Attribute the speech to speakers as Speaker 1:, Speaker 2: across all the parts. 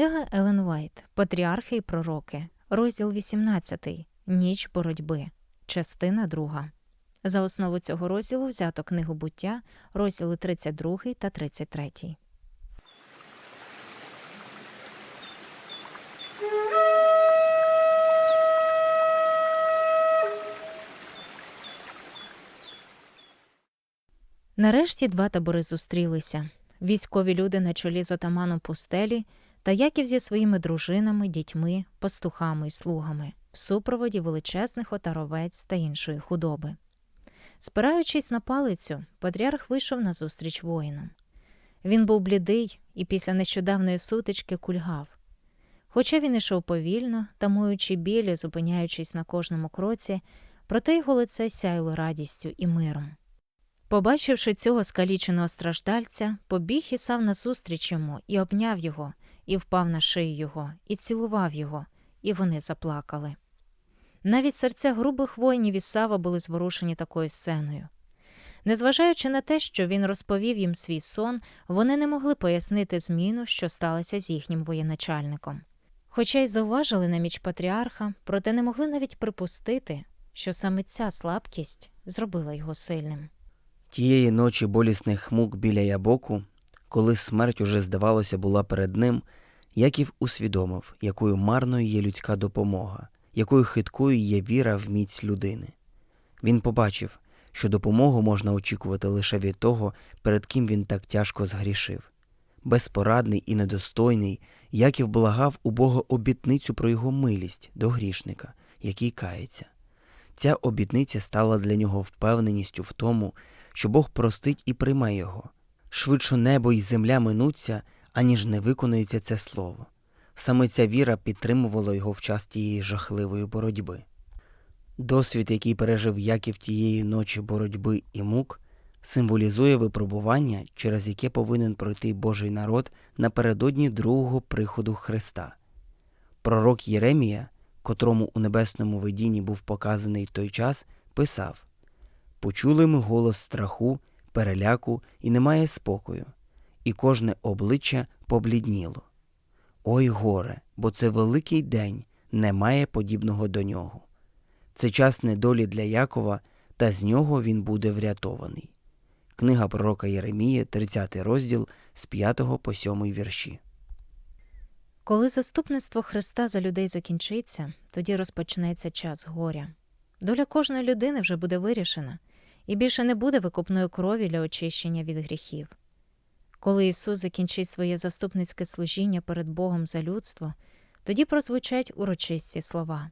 Speaker 1: Книга Елен Вайт Патріархи і пророки, розділ 18. Ніч боротьби, частина 2. За основу цього розділу взято книгу буття, розділи 32 та 33. Нарешті два табори зустрілися. Військові люди на чолі з отаманом пустелі та Яків зі своїми дружинами, дітьми, пастухами і слугами в супроводі величезних отаровець та іншої худоби. Спираючись на палицю, патріарх вийшов назустріч воїнам. Він був блідий і після нещодавної сутички кульгав. Хоча він ішов повільно, тамуючи білі, зупиняючись на кожному кроці, проте його лице сяйло радістю і миром. Побачивши цього скаліченого страждальця, побіг Ісав назустріч йому і обняв його, і впав на шию його, і цілував його, і вони заплакали. Навіть серця грубих воїнів Ісава були зворушені такою сценою. Незважаючи на те, що він розповів їм свій сон, вони не могли пояснити зміну, що сталося з їхнім воєначальником. Хоча й зауважили наміч патріарха, проте не могли навіть припустити, що саме ця слабкість зробила його сильним.
Speaker 2: Тієї ночі болісних мук біля ябоку, коли смерть уже, здавалося, була перед ним, Яків усвідомив, якою марною є людська допомога, якою хиткою є віра в міць людини. Він побачив, що допомогу можна очікувати лише від того, перед ким він так тяжко згрішив. Безпорадний і недостойний, Яків благав у Бога обітницю про його милість до грішника, який кається. Ця обітниця стала для нього впевненістю в тому, що Бог простить і прийме його. Швидше небо і земля минуться, аніж не виконується це слово. Саме ця віра підтримувала його в час тієї жахливої боротьби. Досвід, який пережив Яків тієї ночі боротьби і мук, символізує випробування, через яке повинен пройти Божий народ напередодні другого приходу Христа. Пророк Єремія, котрому у небесному видінні був показаний той час, писав Почули ми голос страху, переляку і немає спокою, і кожне обличчя поблідніло. Ой горе, бо це великий день, немає подібного до нього. Це час недолі для Якова, та з нього він буде врятований. Книга пророка Єремія, 30 розділ з 5 по 7 вірші.
Speaker 1: Коли заступництво Христа за людей закінчиться, тоді розпочнеться час горя. Доля кожної людини вже буде вирішена, і більше не буде викупної крові для очищення від гріхів. Коли Ісус закінчить своє заступницьке служіння перед Богом за людство, тоді прозвучать урочисті слова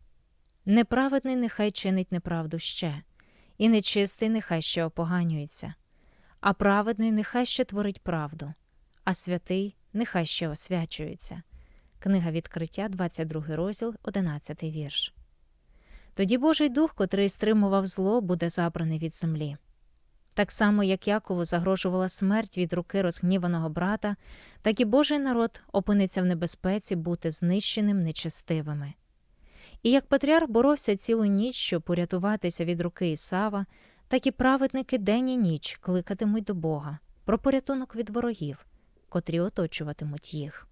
Speaker 1: Неправедний нехай чинить неправду ще, і нечистий нехай ще опоганюється, а праведний нехай ще творить правду, а святий нехай ще освячується. Книга відкриття, 22 розділ, 11 вірш. Тоді Божий дух, котрий стримував зло, буде забраний від землі. Так само, як Якову загрожувала смерть від руки розгніваного брата, так і Божий народ опиниться в небезпеці бути знищеним нечестивими. І як патріарх боровся цілу ніч, щоб порятуватися від руки Ісава, так і праведники день і ніч кликатимуть до Бога про порятунок від ворогів, котрі оточуватимуть їх.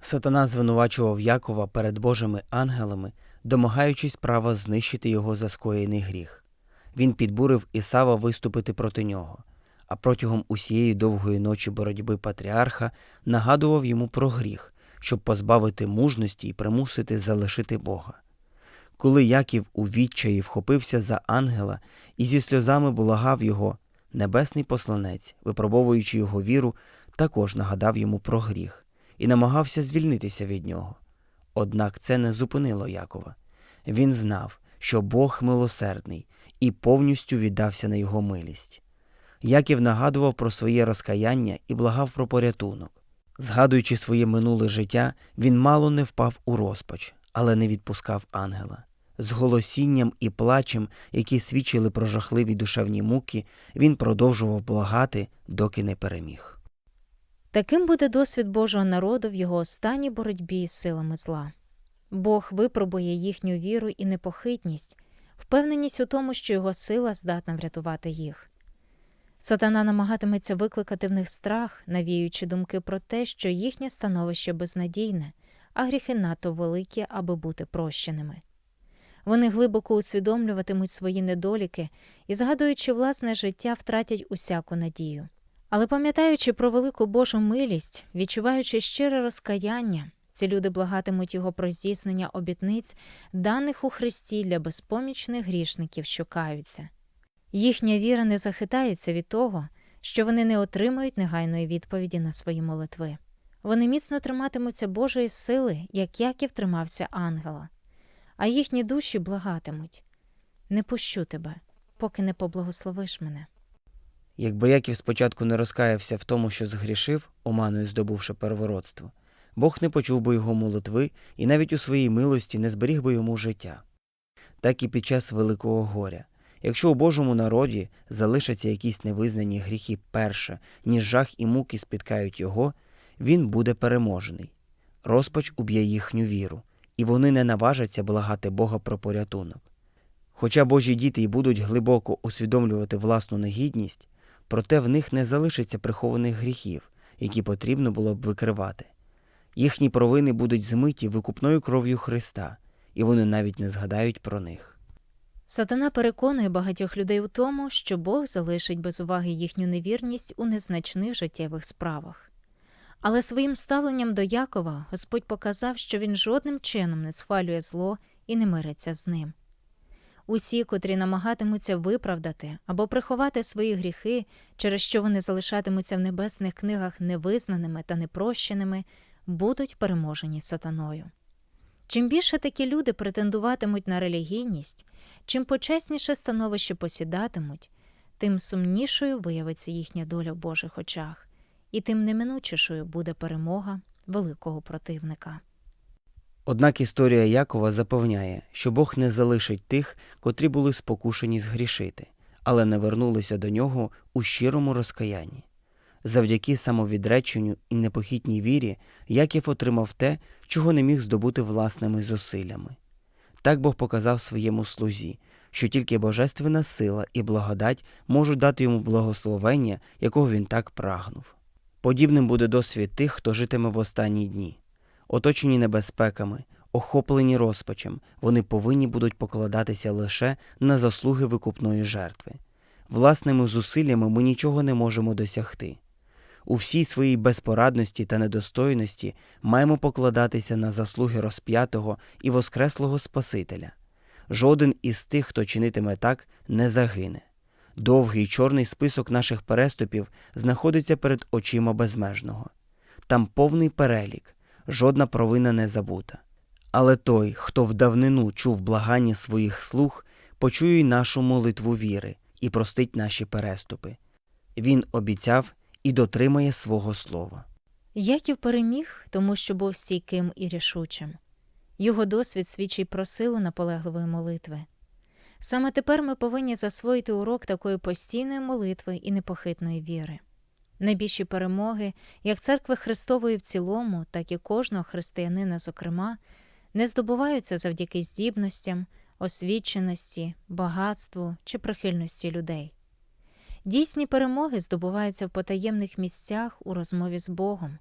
Speaker 2: Сатана звинувачував Якова перед Божими ангелами, домагаючись права знищити його за скоєний гріх. Він підбурив Ісава виступити проти нього, а протягом усієї довгої ночі боротьби патріарха нагадував йому про гріх, щоб позбавити мужності і примусити залишити Бога. Коли Яків у відчаї вхопився за ангела і зі сльозами благав його, небесний посланець, випробовуючи його віру, також нагадав йому про гріх і намагався звільнитися від нього. Однак це не зупинило Якова. Він знав, що Бог милосердний і повністю віддався на його милість. Яків нагадував про своє розкаяння і благав про порятунок. Згадуючи своє минуле життя, він мало не впав у розпач, але не відпускав ангела. З голосінням і плачем, які свідчили про жахливі душевні муки, він продовжував благати, доки не переміг.
Speaker 1: Таким буде досвід Божого народу в його останній боротьбі із силами зла. Бог випробує їхню віру і непохитність, впевненість у тому, що його сила здатна врятувати їх. Сатана намагатиметься викликати в них страх, навіюючи думки про те, що їхнє становище безнадійне, а гріхи надто великі, аби бути прощеними. Вони глибоко усвідомлюватимуть свої недоліки і, згадуючи власне життя, втратять усяку надію. Але пам'ятаючи про велику Божу милість, відчуваючи щире розкаяння, ці люди благатимуть його про здійснення обітниць, даних у Христі для безпомічних грішників, що каються. Їхня віра не захитається від того, що вони не отримують негайної відповіді на свої молитви. Вони міцно триматимуться Божої сили, як Яків тримався ангела, а їхні душі благатимуть Не пущу тебе, поки не поблагословиш мене.
Speaker 2: Якби Яків спочатку не розкаявся в тому, що згрішив, оманою здобувши первородство, Бог не почув би його молитви і навіть у своїй милості не зберіг би йому життя. Так і під час великого горя. Якщо у Божому народі залишаться якісь невизнані гріхи перше, ніж жах і муки спіткають його, він буде переможений. Розпач уб'є їхню віру, і вони не наважаться благати Бога про порятунок. Хоча Божі діти й будуть глибоко усвідомлювати власну негідність, проте в них не залишиться прихованих гріхів, які потрібно було б викривати. Їхні провини будуть змиті викупною кров'ю Христа, і вони навіть не згадають про них.
Speaker 1: Сатана переконує багатьох людей у тому, що Бог залишить без уваги їхню невірність у незначних життєвих справах. Але своїм ставленням до Якова Господь показав, що він жодним чином не схвалює зло і не мириться з ним. Усі, котрі намагатимуться виправдати або приховати свої гріхи, через що вони залишатимуться в небесних книгах невизнаними та непрощеними, будуть переможені сатаною. Чим більше такі люди претендуватимуть на релігійність, чим почесніше становище посідатимуть, тим сумнішою виявиться їхня доля в Божих очах, і тим неминучішою буде перемога великого противника.
Speaker 2: Однак історія Якова запевняє, що Бог не залишить тих, котрі були спокушені згрішити, але не вернулися до нього у щирому розкаянні. Завдяки самовідреченню і непохитній вірі Яків отримав те, чого не міг здобути власними зусиллями. Так Бог показав своєму слузі, що тільки божественна сила і благодать можуть дати йому благословення, якого він так прагнув. Подібним буде досвід тих, хто житиме в останні дні. Оточені небезпеками, охоплені розпачем, вони повинні будуть покладатися лише на заслуги викупної жертви. Власними зусиллями ми нічого не можемо досягти. У всій своїй безпорадності та недостойності маємо покладатися на заслуги розп'ятого і воскреслого Спасителя. Жоден із тих, хто чинитиме так, не загине. Довгий чорний список наших переступів знаходиться перед очима безмежного. Там повний перелік, жодна провина не забута. Але той, хто в давнину чув благання своїх слуг, почує нашу молитву віри і простить наші переступи. Він обіцяв і дотримає свого слова.
Speaker 1: Яків переміг, тому що був стійким і рішучим. Його досвід свідчить про силу наполегливої молитви. Саме тепер ми повинні засвоїти урок такої постійної молитви і непохитної віри. Найбільші перемоги, як церкви Христової в цілому, так і кожного християнина, зокрема, не здобуваються завдяки здібностям, освіченості, багатству чи прихильності людей. Дійсні перемоги здобуваються в потаємних місцях у розмові з Богом,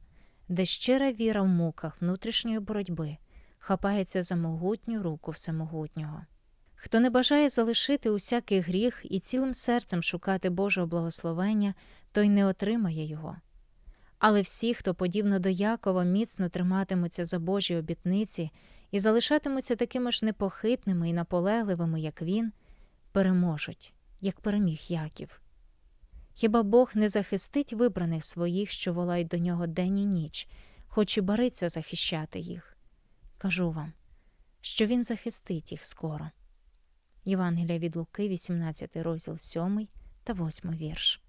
Speaker 1: де щира віра в муках внутрішньої боротьби хапається за могутню руку всемогутнього. Хто не бажає залишити усякий гріх і цілим серцем шукати Божого благословення, той не отримає його. Але всі, хто, подібно до Якова, міцно триматимуться за Божі обітниці і залишатимуться такими ж непохитними і наполегливими, як він, переможуть, як переміг Яків. Хіба Бог не захистить вибраних своїх, що волають до нього день і ніч, хоч і бариться захищати їх? Кажу вам, що він захистить їх скоро. Євангелія від Луки, 18 розділ 7 та 8 вірш.